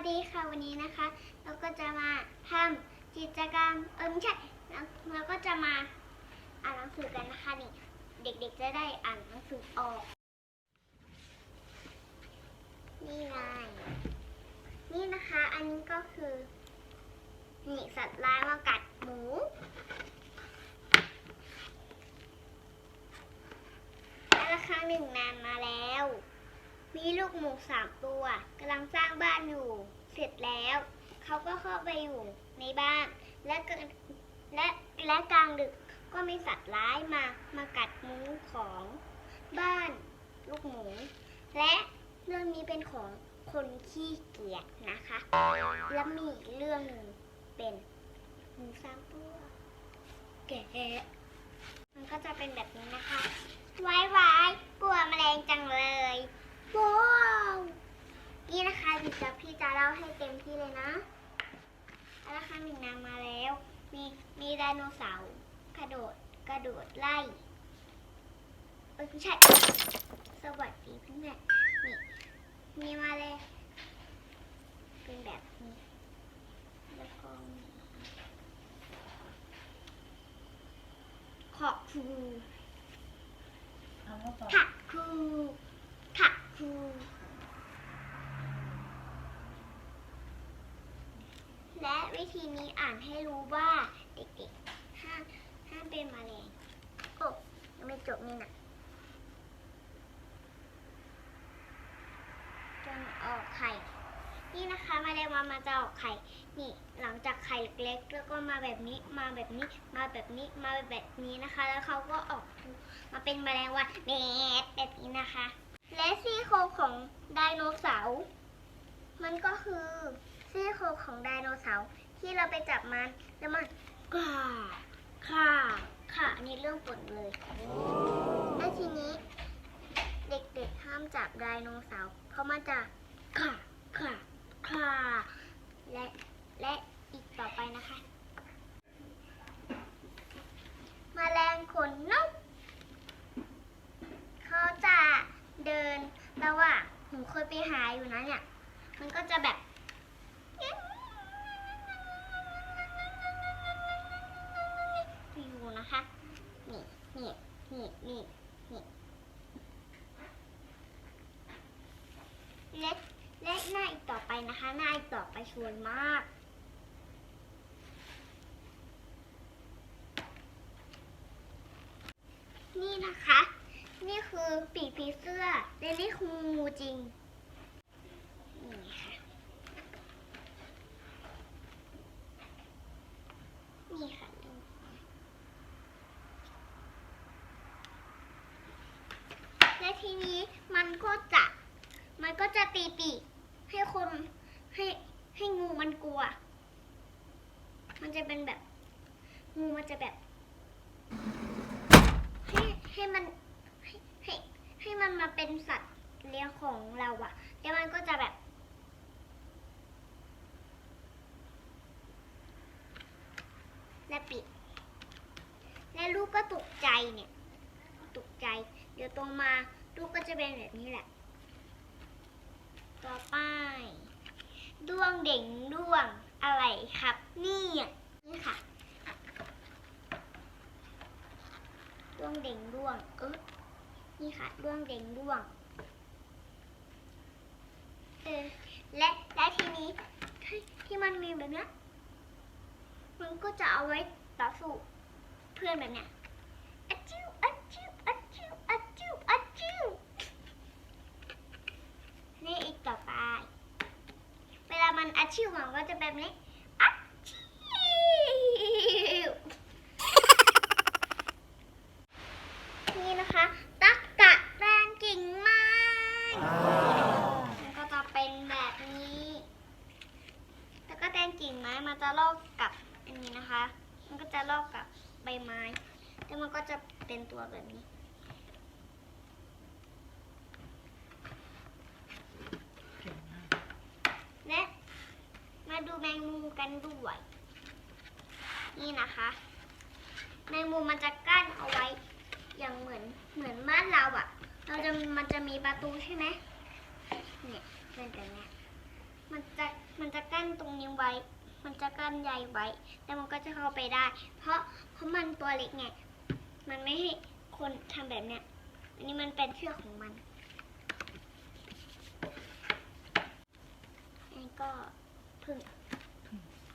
วัสดีค่ะวันนี้นะคะ เราก็จะมาทำกิจกรรมเออไม่ใช่เราเราก็จะมาอ่านหนังสือกันนะคะนี่เด็กๆจะได้อ่านหนังสือออก นี่ไงนี่นะคะ อันนี้ก็คือนี่สัตว์ร้ายมากัดหมูและครั้งหนึ่งนานมาแล้ว มีลูกหมูสามตัวกำลังสร้างบ้านอยู่ เสร็จแล้ว เขาก็เข้าไปอยู่ในบ้าน และกิดและและกลางดึกก็มีสัตว์ร้ายมามากัดหมูของบ้านลูกหมู และเรื่องนี้เป็นของคนขี้เกียจนะคะ และมีอีกเรื่องหนึ่งเป็นหมูสามตัวแกะมันก็จะเป็นแบบนี้นะคะ ไว้ไว้กลัวแมลงจังเลย ว้าวนี่นะคะพี่จะพี่จะเล่าให้เต็มที่เลยนะแล้วครั้งหนึ่งนานมาแล้ว มีมีไดโนเสาร์กระโดดกระโดดไล่เอ้ยไม่ใช่สวัสดีเพื่อนๆนี่มีมาเลยเป็นแบบนี้แล้วก็มีขอบคูเอามาต่อถักคูถักคู และวิธี นี้อ่านให้รู้ว่าเด็กๆห้ามห้ามเป็นมะเร็งโอ้ยังไม่จบนี่นะจนออกไข่ นี่นะคะแมลงวันมันจะออกไข่ นี่หลังจากไข่เล็กๆแล้วก็มาแบบนี้มาแบบนี้มาแบบนี้มาแบบนี้นะคะ แล้วเขาก็ออกมาเป็นแมลงวันเม็ดแบบนี้นะคะ และซี่โครงของไดโนเสาร์มันก็คือซี่โครงของไดโนเสาร์ ที่เราไปจับมันแล้วมันก่าค่ะ ค่ะอันนี้เรื่องปวดเลยและทีนี้ เด็กๆห้ามจับไดโนเสาร์เพราะมันจะค่ะค่ะค่ะและและอีกต่อไปนะคะมแมลงขนนกเขาจะเดินแล้วอะหนูเคยไปหาอยู่นะเนี่ย มันก็จะแบบ น้าอีกต่อไปนะคะนาอีกต่อไปชวนมาก นี่นะคะ นี่คือปีกผีเสื้อและนี่คืองูจริงนี่ค่ะนี่ค่ะและทีนี้มันก็จะ มันก็จะตีปีก ให้คนให้ให้งูมันกลัว มันจะเป็นแบบ งูมันจะแบบ ให้ให้มันให้ให้ให้มันมาเป็นสัตว์เลี้ยงของเราอะแล้วมันก็จะแบบและปิด และลูกก็ตกใจเนี่ย ตกใจ เดี๋ยวโตมาลูกก็จะเป็นแบบนี้แหละ ต่อไปดวงเด่งดวงอะไรครับ นี่นี่ค่ะดวงเด่งดวงเออนี่ค่ะดวงเด่งดวงเออและและทีนี้ที่ที่มันมีแบบเนี้ยมันก็จะเอาไว้ต่อสู้เพื่อนแบบเนี้ยอะจิ้วอะจิ้วอะจิ้วอะจิ้วอะจิ้วนี่อีกต่อไป เว ชื่อะจิ้วมันก็จะแบบนี้อะจิ้ว นี่นะคะ ตักกะแตนกิ่งไม้มันก็จะเป็นแบบนี้ แล้วก็แตนกิ่งไม้มันจะลอกกับอันนี้นะคะ มันก็จะลอกกับใบไม้ แล้วมันก็จะเป็นตัวแบบนี้ เก่งมาก และมาดู แมงมุมกันด้วย นี่นะคะ แมงมุมมันจะกั้นเอาไว้ อย่างเหมือนเหมือนบ้านเราอะเราจะมันจะมีประตูใช่ไหมเนี่ยเป็นแบบนี้ยมันจะกั้นตรงนี้ไว้ มันจะกั้นใยไว้แล้วมันก็จะเข้าไปได้ เพราะเพราะมันตัวเล็กไง มันไม่ให้คนทำแบบเนี้ย อันนี้มันเป็นเชือกของมันอันนี้ก็พึ่ง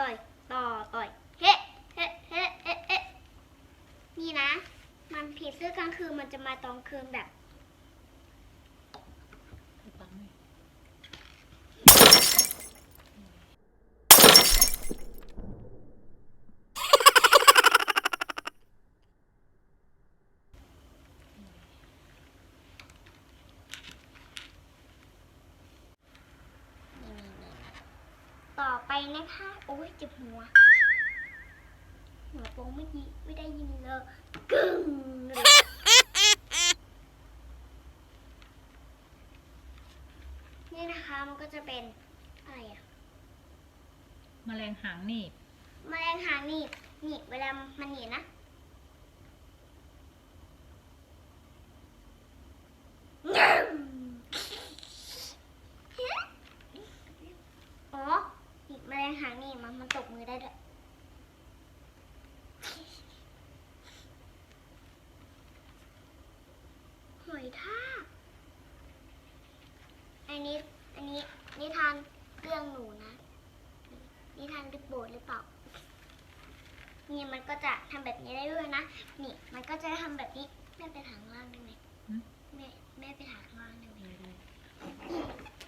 ต่อยต่อต่อยเฮ้เฮ้เฮ้เฮ้เฮ้นี่นะ มันผีเสื้อกลางคืนมันจะมาตอนคืนแบบ ไปปั๊มหน่อย นี่นี่นี่ต่อไป นะคะ โอ้ยเจ็บหัว หัวโปงไม่ยิไม่ได้ยินเลยกึ่งเลยนี่นะคะมันก็จะเป็นอะไรอะแมลงหางหนีบแมลงหางหนีบหนีบเวลามันหนีบนะอ๋อหนีบแมลง หางหนีบมันมันตกมือได้ด้วยหอยทากอันนี้ อันนี้นิทานเรื่องหนูนะ นิทานดึกโบสถ์หรือเปล่า นี่มันก็จะทำแบบนี้ได้ด้วยนะ นี่ มันก็จะทำแบบนี้แม่ไปถางล่างได้ไหมหึแม่แม่ไปถางล่างได้ไหมได้ได้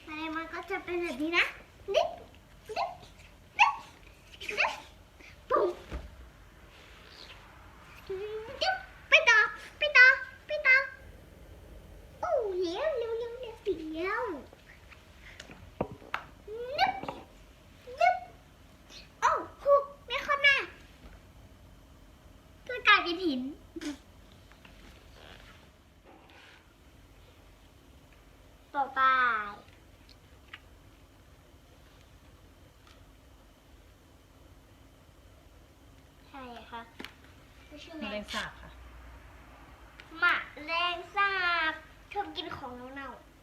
อะไรมันก็จะเป็นแบบนี้นะนิดนิดนิดนิดปุ๊บนิดไปต่อ ไปต่อ ไปต่อ โอ้เลี้ยวเลี้ยวเลี้ยวเลี้ยวเลี้ยวนิดนิดโอ้ฮูไม่ค่อยมาเพื่อกลายเป็ นหิน ต่อไป ใช่ค่ะไม่ใช่แมแมลลงสาบค่ะ หมาแรงสาบชอบกินของเน่าๆ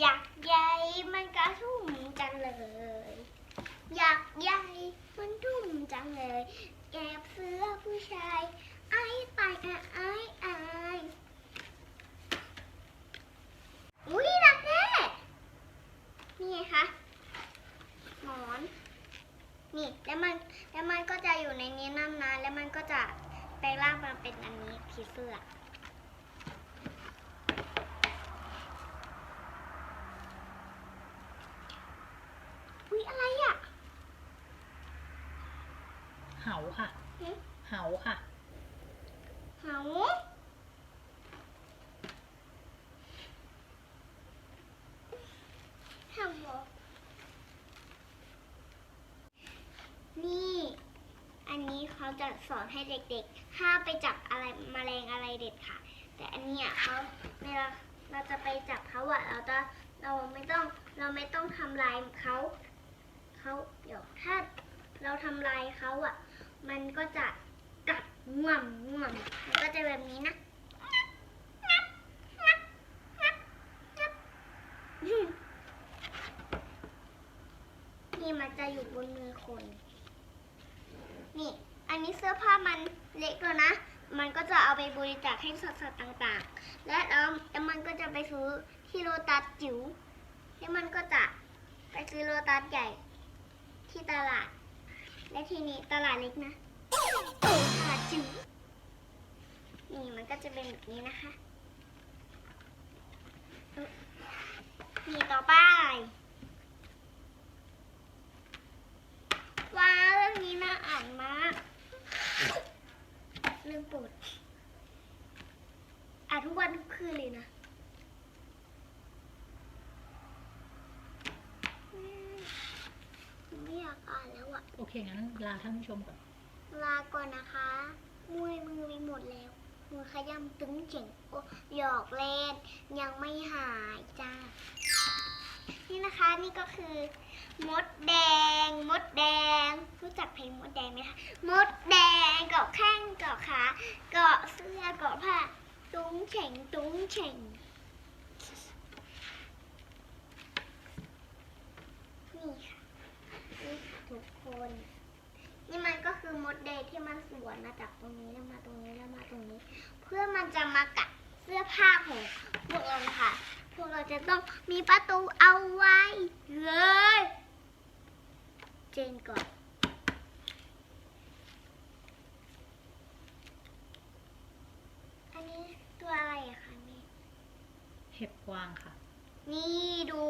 อยากใยมันกระทุ่มจังเลย อยากใยมันทุ่มจังเลย แอบเสื้อผู้ชาย ไอ้ตายอะไอ้ไอ้อุ้ยรักแน่นี่ไงคะ หมอน นี่แล้วมันแล้วมันก็จะอยู่ในนี้นานๆแล้วมันก็จะแปลงร่างมาเป็นอันนี้ผีเสื้อ อุ้ยอะไรอะ เหาค่ะ หึ เหาค่ะ เหาเหาเหรอนี่ อันนี้ เขาจะสอนให้เด็กๆ ห้ามไปจับอะไรแมลงอะไรเด็ดค่ะ แต่อันนี้เขาเวลาเราจะไปจับเขาอะเราจะเราไม่ต้องเราไม่ต้องทำลายเขาเขาเดี๋ยวถ้าเราทำลายเขาอะมันก็จะกัดง่วมง่วมมันก็จะแบบนี้นะนี่มันจะอยู่บนมือคน นี่ อันนี้เสื้อผ้ามันเล็กแล้วนะ มันก็จะเอาไปบริจาคให้สัตว์ต่างๆ และแล้วมันก็จะไปซื้อที่โลตัสจิ๋วแล้วมันก็จะไปซื้อโลตัสใหญ่ที่ตลาด และทีนี้ตลาดเล็กนะตลาดจิ๋วนี่มันก็จะเป็นแบบนี้นะคะนี่ต่อไปว้าวเรื่องนี้น่าอ่านมาก เรื่องโปรดอ่านทุกวันทุกคืนเลยนะอืมไม่อยากอ่านแล้วอะโอเค งั้นลาท่านผู้ชมก่อน ลาก่อนนะคะมวยมือไปหมดแล้วมือขยำตึงเจ๋งโอ้หยอกเล่นยังไม่หายจ้า นี่นะคะนี่ก็คือ มดแดง มดแดง รู้จักเพลงมดแดงไหมคะมดแดงเกาะแข้งเกาะขาเกาะเสื้อเกาะผ้า ตุ้งเฉ่งตุ้งเฉ่งนี่ค่ะนี่ค่ะทุกคน นี่มันก็คือมดแดงที่มันสวนมาจากตรงนี้แล้วมาตรงนี้แล้วมาตรงนี้ เพื่อมันจะมากัดเสื้อผ้าของพวกเราค่ะ ต้องมีประตูเอาไว้เลย เจนก่อนอันนี้ตัวอะไรอะคะแม่เห็บกวางค่ะ นี่ดู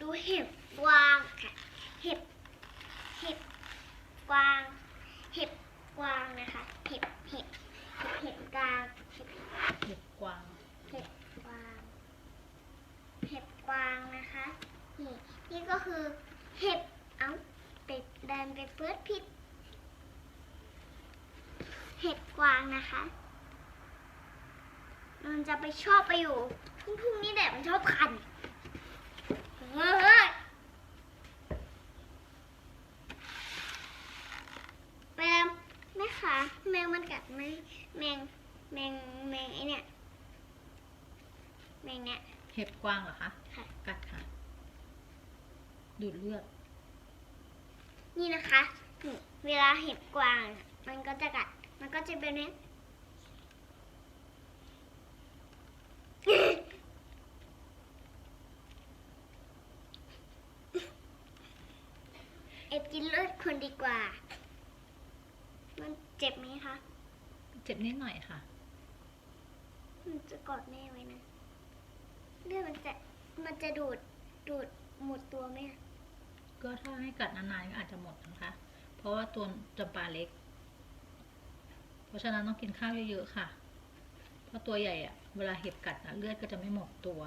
ดูเห็บกวางค่ะ เห็บเห็บกวาง เห็บกวางนะคะ เห็บเห็บเห็บเห็บกวางเห็บ เห็บกวาง เห็บกวาง เห็บ กวางนะคะ นี่นี่ก็คือเห็บเอ้าไปเดินไปเปิดผิด เห็บกวางนะคะมันจะไปชอบไปอยู่ทุ่งๆนี่แหละมันชอบคันเฮ้ยไปแล้วแม่คะแมงมันกัดไหมแมงแมงแมงไอเนี่ยแมงเนี่ย เห็บกวางเหรอคะค่ะ กัดค่ะ ดูดเลือด นี่นะคะนี่เวลาเห็บกวางอะมันก็จะกัด มันก็จะเป็นเนี้ยเอ็บกินเลือดคนดีกว่า มันเจ็บไหมคะ เจ็บนิดหน่อยค่ะ มันจะกอดแม่ไว้นะ เลือดมันจะมันจะดูดดูดหมดตัวไหมอะก็ถ้าให้กัดนานๆก็อาจจะหมดนะคะ เพราะว่าตัวจำปาเล็ก เพราะฉะนั้นต้องกินข้าวเยอะๆค่ะ เพราะตัวใหญ่อะเวลาเห็บกัดอะเลือดก็จะไม่หมดตัว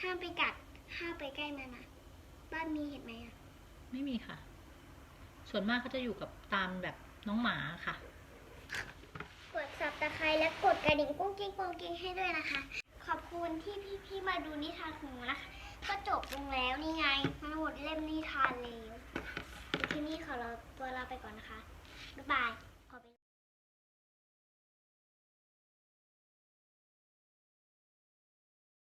ห้ามไปกัดห้ามไปใกล้มันนะบ้านมีเห็นไหมอะไม่มีค่ะ ส่วนมากเขาจะอยู่กับตามแบบน้องหมาค่ะ ตะไคร้และกดกระดิ่งกุ้งกิ้งกุ้งกิ้งให้ด้วยนะคะ ขอบคุณที่พี่ๆมาดูนิทานของหนูนะคะ ก็จบลงแล้วนี่ไงมันหมดเล่มนิทานแล้วที่นี่ขอเราตัวลาไปก่อนนะคะบ๊ายบาย